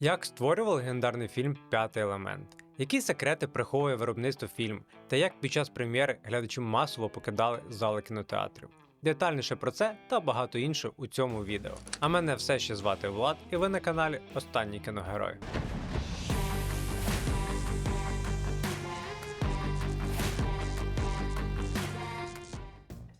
Як створював легендарний фільм П'ятий елемент? Які секрети приховує виробництво фільму, та як під час прем'єри глядачі масово покидали зали кінотеатрів? Детальніше про це та багато іншого у цьому відео. А мене все ще звати Влад, і ви на каналі Останній кіногерой.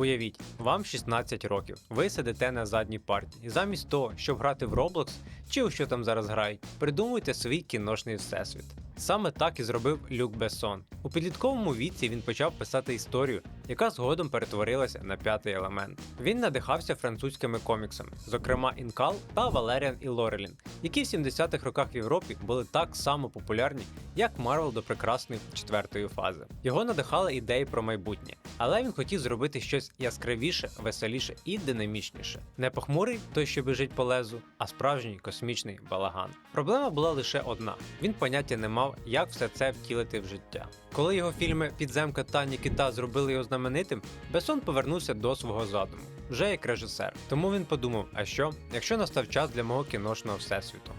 Уявіть, вам 16 років, ви сидите на задній парті, і замість того, щоб грати в Roblox чи у що там зараз грають, придумуйте свій кіношний всесвіт. Саме так і зробив Люк Бессон. У підлітковому віці він почав писати історію, яка згодом перетворилася на п'ятий елемент. Він надихався французькими коміксами, зокрема Інкал та Валеріан і Лорелін, які в 70-х роках в Європі були так само популярні, як Марвел до прекрасної четвертої фази. Його надихали ідеї про майбутнє, але він хотів зробити щось яскравіше, веселіше і динамічніше. Не похмурий той, що біжить по лезу, а справжній космічний балаган. Проблема була лише одна: він поняття не мав, як все це втілити в життя. Коли його фільми Підземка та Нікіта зробили його знаменитим, Бесон повернувся до свого задуму, вже як режисер. Тому він подумав: а що, якщо настав час для мого кіношного всесвіту?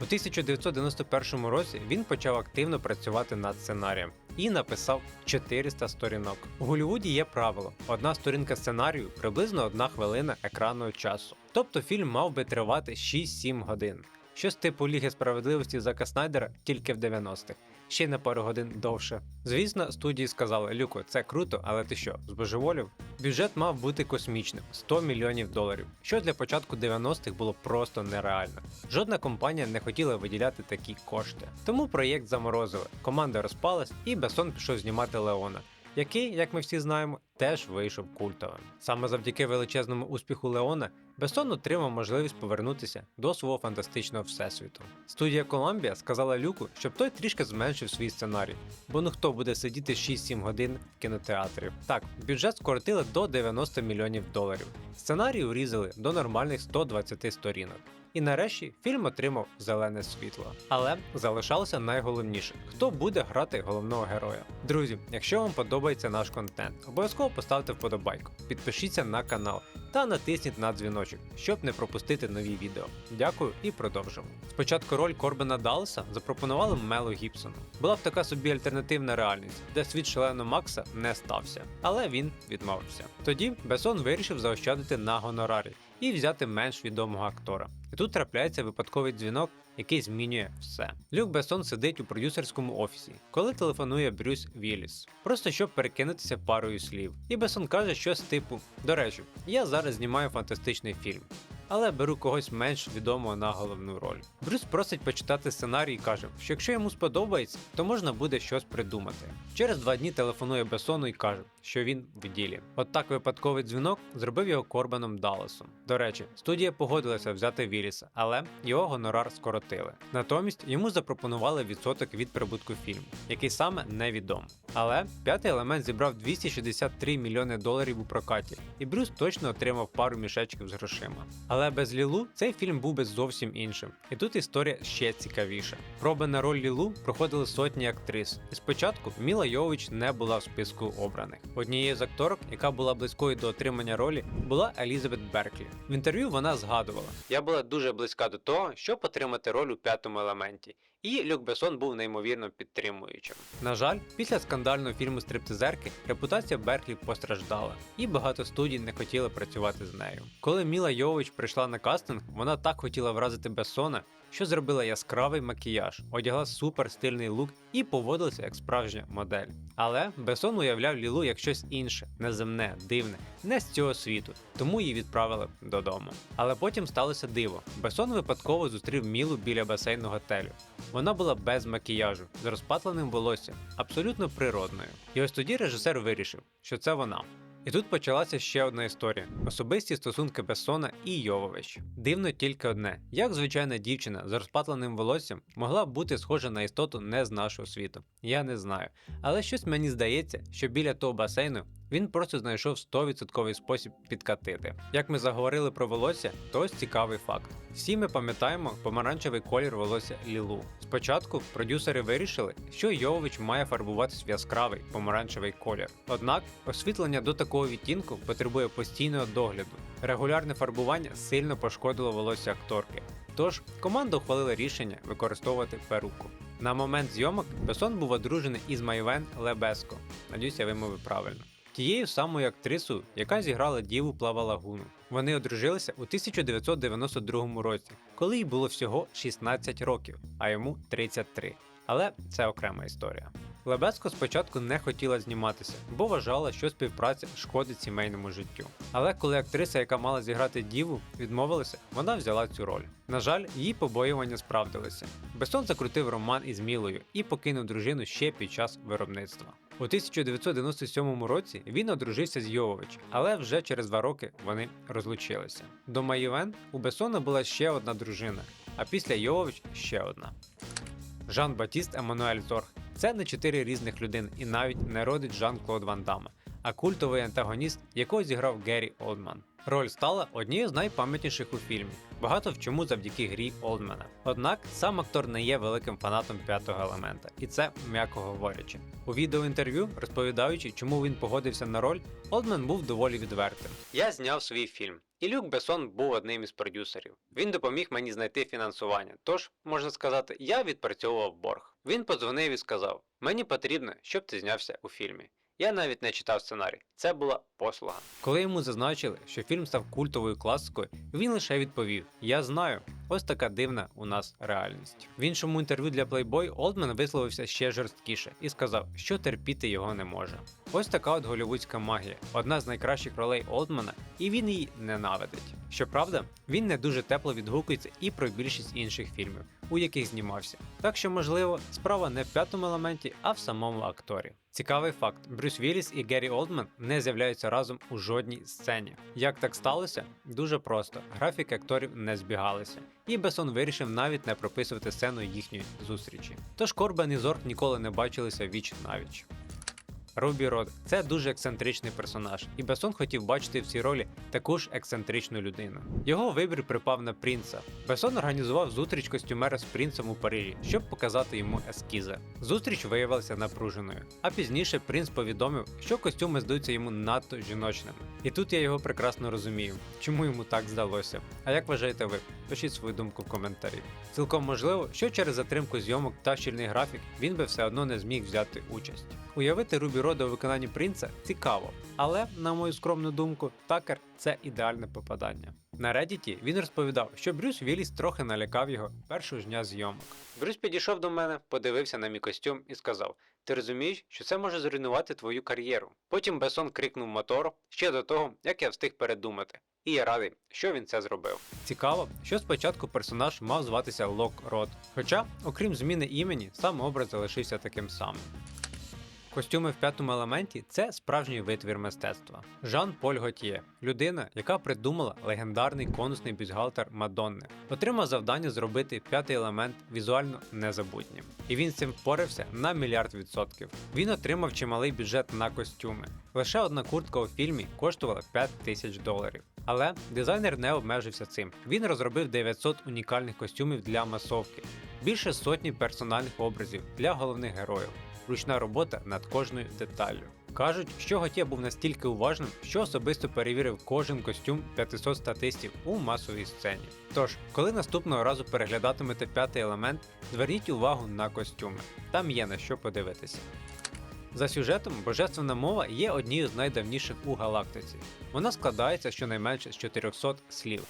У 1991 році він почав активно працювати над сценарієм і написав 400 сторінок. У Голлівуді є правило: одна сторінка сценарію приблизно одна хвилина екранного часу. Тобто фільм мав би тривати 6-7 годин. Щось типу Ліги справедливості Зака Снайдера тільки в 90-х, ще на пару годин довше. Звісно, студії сказали: Люко, це круто, але ти що, збожеволів? Бюджет мав бути космічним 100 мільйонів доларів, що для початку 90-х було просто нереально. Жодна компанія не хотіла виділяти такі кошти. Тому проєкт заморозили. Команда розпалась, і Бесон пішов знімати Леона. Який, як ми всі знаємо, теж вийшов культовим. Саме завдяки величезному успіху Леона Бессон отримав можливість повернутися до свого фантастичного всесвіту. Студія Columbia сказала Люку, щоб той трішки зменшив свій сценарій, бо ну хто буде сидіти 6-7 годин в кінотеатрі. Так, бюджет скоротили до 90 мільйонів доларів. Сценарій урізали до нормальних 120 сторінок. І нарешті фільм отримав зелене світло. Але залишалося найголовніше: хто буде грати головного героя. Друзі, якщо вам подобається наш контент, обов'язково поставте вподобайку, підпишіться на канал та натисніть на дзвіночок, щоб не пропустити нові відео. Дякую і продовжимо. Спочатку роль Корбена Даллеса запропонували Мелу Гібсону. Була б така собі альтернативна реальність, де світ шаленого Макса не стався, але він відмовився. Тоді Бесон вирішив заощадити на гонорарі і взяти менш відомого актора. І тут трапляється випадковий дзвінок, який змінює все. Люк Бессон сидить у продюсерському офісі, коли телефонує Брюс Вілліс, просто щоб перекинутися парою слів. І Бессон каже щось типу: До речі, я зараз знімаю фантастичний фільм. Але беру когось менш відомого на головну роль. Брюс просить почитати сценарій і каже, що якщо йому сподобається, то можна буде щось придумати. Через два дні телефонує Бесону і каже, що він в ділі. От випадковий дзвінок зробив його Корбаном Далласом. До речі, студія погодилася взяти Вілліса, але його гонорар скоротили. Натомість йому запропонували відсоток від прибутку фільму, який саме невідомо. Але п'ятий елемент зібрав 263 мільйони доларів у прокаті, і Брюс точно отримав пару мішечків з грошима. Але без Лілу цей фільм був би зовсім іншим. І тут історія ще цікавіша. Проби на роль Лілу проходили сотні актрис, і спочатку Міла Йович не була в списку обраних. Однією з акторок, яка була близькою до отримання ролі, була Елізабет Берклі. В інтерв'ю вона згадувала: Я була дуже близька до того, щоб отримати роль у п'ятому елементі. І Люк Бесон був неймовірно підтримуючим. На жаль, після скандального фільму Стриптизерки репутація Берклі постраждала, і багато студій не хотіли працювати з нею. Коли Міла Йович прийшла на кастинг, вона так хотіла вразити Бессона, що зробила яскравий макіяж, одягла супер стильний лук і поводилася як справжня модель. Але Бесон уявляв Лілу як щось інше, неземне, дивне, не з цього світу, тому її відправили додому. Але потім сталося диво. Бесон випадково зустрів Мілу біля басейну готелю. Вона була без макіяжу, з розпатленим волоссям, абсолютно природною. І ось тоді режисер вирішив, що це вона. І тут почалася ще одна історія: особисті стосунки Бессона і Йовович. Дивно тільки одне: як звичайна дівчина з розпатленим волоссям могла бути схожа на істоту не з нашого світу. Я не знаю. Але щось мені здається, що біля того басейну він просто знайшов 100% спосіб підкатити. Як ми заговорили про волосся, то ось цікавий факт. Всі ми пам'ятаємо помаранчевий колір волосся Лілу. Спочатку продюсери вирішили, що Йовович має фарбуватись в яскравий помаранчевий колір. Однак освітлення до такого відтінку потребує постійного догляду. Регулярне фарбування сильно пошкодило волосся акторки. Тож команда ухвалила рішення використовувати перуку. На момент зйомок Бесон був одружений із Майвен Лебеско. Надіюсь, я вимовив правильно. Тією самою актрисою, яка зіграла діву Плава Лагуну. Вони одружилися у 1992 році, коли їй було всього 16 років, а йому 33. Але це окрема історія. Лебеско спочатку не хотіла зніматися, бо вважала, що співпраця шкодить сімейному життю. Але коли актриса, яка мала зіграти діву, відмовилася, вона взяла цю роль. На жаль, її побоювання справдилися. Бесон закрутив роман із Мілою і покинув дружину ще під час виробництва. У 1997 році він одружився з Йовович, але вже через два роки вони розлучилися. До Маєвен у Бесона була ще одна дружина, а після Йовович ще одна. Жан Батіст Еммануель Зорг це не чотири різних людини і навіть не родить Жан-Клод Ван Дамма, а культовий антагоніст, якого зіграв Геррі Олдман. Роль стала однією з найпам'ятніших у фільмі, багато в чому завдяки грі Олдмана. Однак сам актор не є великим фанатом п'ятого елемента, і це м'яко говорячи. У відеоінтерв'ю, розповідаючи, чому він погодився на роль, Олдман був доволі відвертим. Я зняв свій фільм, і Люк Бесон був одним із продюсерів. Він допоміг мені знайти фінансування. Тож, можна сказати, я відпрацьовував борг. Він подзвонив і сказав: Мені потрібно, щоб ти знявся у фільмі. Я навіть не читав сценарій. Це була послуга. Коли йому зазначили, що фільм став культовою класикою, він лише відповів: Я знаю, ось така дивна у нас реальність. В іншому інтерв'ю для Playboy Олдман висловився ще жорсткіше і сказав, що терпіти його не може. Ось така от голівудська магія, одна з найкращих ролей Олдмана, і він її ненавидить. Щоправда, він не дуже тепло відгукується і про більшість інших фільмів, у яких знімався. Так що, можливо, справа не в п'ятому елементі, а в самому акторі. Цікавий факт: Брюс Вілліс і Геррі Олдман не з'являються разом у жодній сцені. Як так сталося? Дуже просто. Графіки акторів не збігалися. І Бесон вирішив навіть не прописувати сцену їхньої зустрічі. Тож Корбен і Зорк ніколи не бачилися віч навіч. Рубі Род це дуже ексцентричний персонаж, і Бесон хотів бачити в цій ролі таку ж ексцентричну людину. Його вибір припав на принца. Бесон організував зустріч костюмера з принцем у Парижі, щоб показати йому ескізи. Зустріч виявилася напруженою, а пізніше принц повідомив, що костюми здаються йому надто жіночними. І тут я його прекрасно розумію, чому йому так здалося. А як вважаєте ви? Пишіть свою думку в коментарі. Цілком можливо, що через затримку зйомок та щільний графік він би все одно не зміг взяти участь. Уявити Рубі Рода у виконанні принца цікаво, але, на мою скромну думку, такер це ідеальне попадання. На Reddit він розповідав, що Брюс Вілліс трохи налякав його першого ж дня зйомок. Брюс підійшов до мене, подивився на мій костюм і сказав: Ти розумієш, що це може зруйнувати твою кар'єру. Потім Бесон крикнув мотор ще до того, як я встиг передумати. І я радий, що він це зробив. Цікаво, що спочатку персонаж мав зватися Лок Рот. Хоча, окрім зміни імені, сам образ залишився таким самим. Костюми в п'ятому елементі це справжній витвір мистецтва. Жан Поль Готьє людина, яка придумала легендарний конусний бюстгальтер Мадонни, отримав завдання зробити п'ятий елемент візуально незабутнім. І він з цим впорався на мільярд відсотків. Він отримав чималий бюджет на костюми. Лише одна куртка у фільмі коштувала 5 тисяч доларів. Але дизайнер не обмежився цим. Він розробив 900 унікальних костюмів для масовки, більше сотні персональних образів для головних героїв ручна робота над кожною деталлю. Кажуть, що Готє був настільки уважним, що особисто перевірив кожен костюм 500 статистів у масовій сцені. Тож, коли наступного разу переглядатимете п'ятий елемент, зверніть увагу на костюми. Там є на що подивитися. За сюжетом, божественна мова є однією з найдавніших у галактиці. Вона складається щонайменше з 400 слів.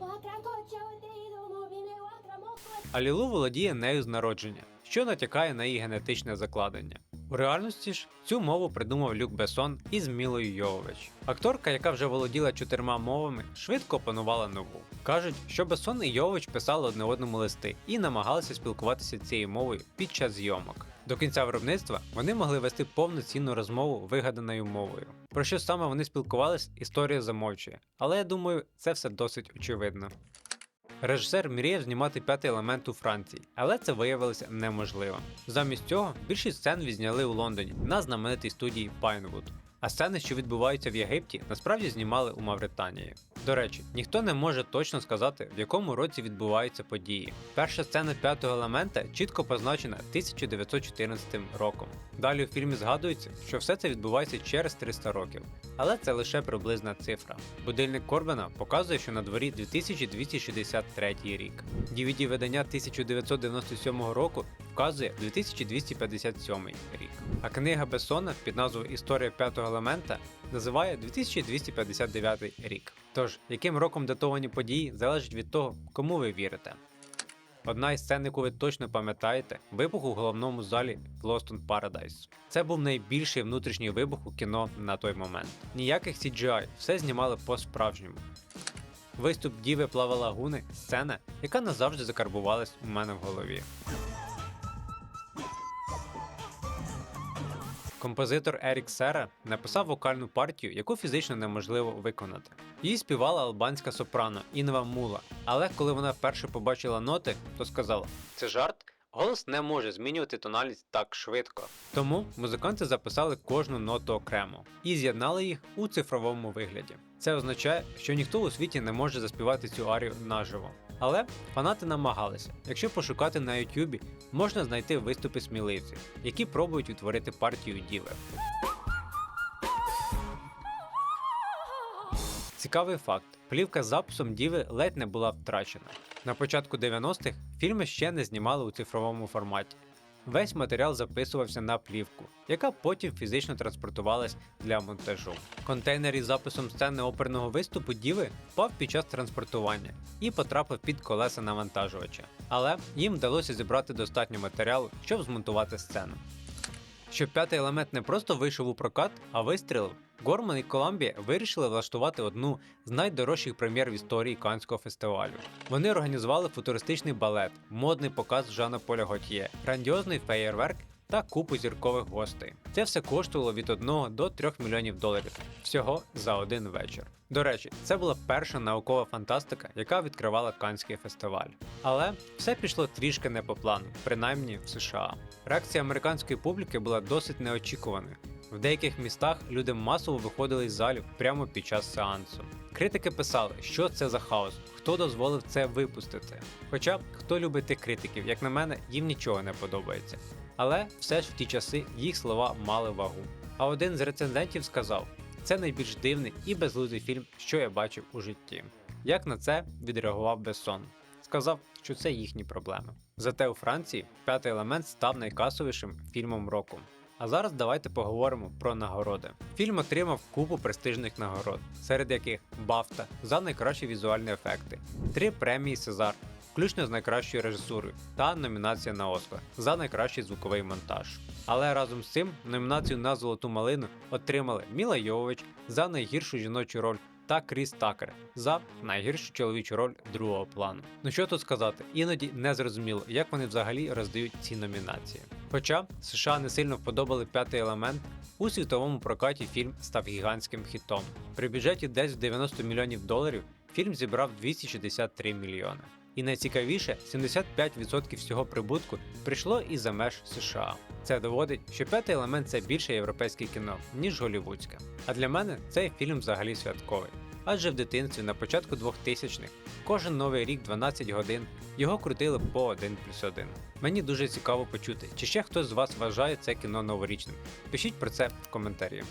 Otra cocha o tenido mobile otra moja. а Лілу володіє нею з народження, що натякає на її генетичне закладення. У реальності ж цю мову придумав Люк Бесон із Мілою Йовович. Акторка, яка вже володіла чотирма мовами, швидко опанувала нову. Кажуть, що Бесон і Йовович писали одне одному листи і намагалися спілкуватися цією мовою під час зйомок. До кінця виробництва вони могли вести повноцінну розмову вигаданою мовою. Про що саме вони спілкувались, історія замовчує, але я думаю, це все досить очевидно. Режисер мріяв знімати п'ятий елемент у Франції, але це виявилося неможливо. Замість цього більшість сцен відзняли у Лондоні на знаменитій студії Pinewood. А сцени, що відбуваються в Єгипті, насправді знімали у Мавританії. До речі, ніхто не може точно сказати, в якому році відбуваються події. Перша сцена п'ятого елемента чітко позначена 1914 роком. Далі у фільмі згадується, що все це відбувається через 300 років. Але це лише приблизна цифра. Будильник Корбена показує, що на дворі 2263 рік. DVD видання 1997 року вказує 2257 рік. А книга Бессона під назвою Історія п'ятого елемента називає 2259 рік. Тож, яким роком датовані події залежить від того, кому ви вірите. Одна із сцен, яку ви точно пам'ятаєте, вибух у головному залі Lost on Paradise. Це був найбільший внутрішній вибух у кіно на той момент. Ніяких CGI, все знімали по-справжньому. Виступ Діви Плава Лагуни сцена, яка назавжди закарбувалась у мене в голові. Композитор Ерік Сера написав вокальну партію, яку фізично неможливо виконати. Її співала албанська сопрано Інва Мула, але коли вона вперше побачила ноти, то сказала: це жарт. Голос не може змінювати тональність так швидко. Тому музиканти записали кожну ноту окремо і з'єднали їх у цифровому вигляді. Це означає, що ніхто у світі не може заспівати цю арію наживо. Але фанати намагалися. Якщо пошукати на Ютубі, можна знайти виступи сміливців, які пробують утворити партію діви. Цікавий факт: плівка з записом діви ледь не була втрачена. На початку 90-х фільми ще не знімали у цифровому форматі. Весь матеріал записувався на плівку, яка потім фізично транспортувалась для монтажу. Контейнер із записом сцени оперного виступу Діви впав під час транспортування і потрапив під колеса навантажувача. Але їм вдалося зібрати достатньо матеріалу, щоб змонтувати сцену. Щоб п'ятий елемент не просто вийшов у прокат, а вистрілив, Горман і Коламбія вирішили влаштувати одну з найдорожчих прем'єр в історії Канського фестивалю. Вони організували футуристичний балет, модний показ Жана Поля Готьє, грандіозний феєрверк та купу зіркових гостей. Це все коштувало від 1 до 3 мільйонів доларів всього за один вечір. До речі, це була перша наукова фантастика, яка відкривала Канський фестиваль. Але все пішло трішки не по плану, принаймні в США. Реакція американської публіки була досить неочікуваною. В деяких містах люди масово виходили із залів прямо під час сеансу. Критики писали, що це за хаос, хто дозволив це випустити. Хоча хто любить тих критиків, як на мене, їм нічого не подобається. Але все ж в ті часи їх слова мали вагу. А один з рецензентів сказав: це найбільш дивний і безглуздий фільм, що я бачив у житті. Як на це відреагував Бессон? Сказав, що це їхні проблеми. Зате у Франції п'ятий елемент став найкасовішим фільмом року. А зараз давайте поговоримо про нагороди. Фільм отримав купу престижних нагород, серед яких Бафта за найкращі візуальні ефекти, три премії Сезар, включно з найкращою режисурою, та номінація на Оскар за найкращий звуковий монтаж. Але разом з цим номінацію на золоту малину отримали Міла Йовович за найгіршу жіночу роль та Кріс Такер за найгіршу чоловічу роль другого плану. Ну що тут сказати, іноді не зрозуміло, як вони взагалі роздають ці номінації. Хоча США не сильно вподобали п'ятий елемент, у світовому прокаті фільм став гігантським хітом. При бюджеті десь в 90 мільйонів доларів фільм зібрав 263 мільйони. І найцікавіше, 75% всього прибутку прийшло із-за меж США. Це доводить, що п'ятий елемент це більше європейське кіно, ніж голівудське. А для мене цей фільм взагалі святковий. Адже в дитинстві на початку 2000-х кожен новий рік 12 годин його крутили по 1 плюс 1. Мені дуже цікаво почути, чи ще хтось з вас вважає це кіно новорічним. Пишіть про це в коментарі.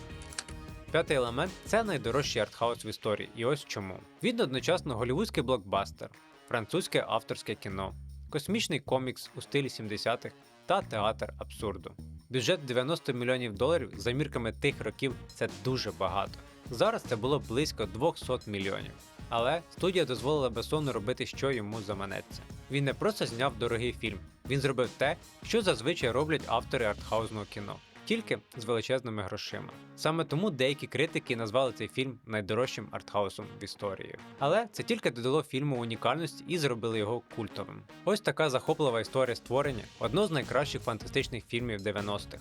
П'ятий елемент це найдорожчий артхаус в історії, і ось чому. Він одночасно голівудський блокбастер, французьке авторське кіно, космічний комікс у стилі 70-х та театр абсурду. Бюджет 90 мільйонів доларів за мірками тих років це дуже багато. Зараз це було близько 200 мільйонів. Але студія дозволила Бесону робити, що йому заманеться. Він не просто зняв дорогий фільм, він зробив те, що зазвичай роблять автори артхаузного кіно, тільки з величезними грошима. Саме тому деякі критики назвали цей фільм найдорожчим артхаусом в історії. Але це тільки додало фільму унікальності і зробили його культовим. Ось така захоплива історія створення одного з найкращих фантастичних фільмів 90-х.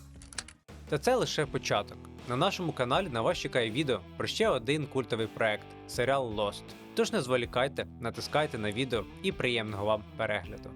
Та це лише початок. На нашому каналі на вас чекає відео про ще один культовий проект серіал Lost. Тож не зволікайте, натискайте на відео і приємного вам перегляду.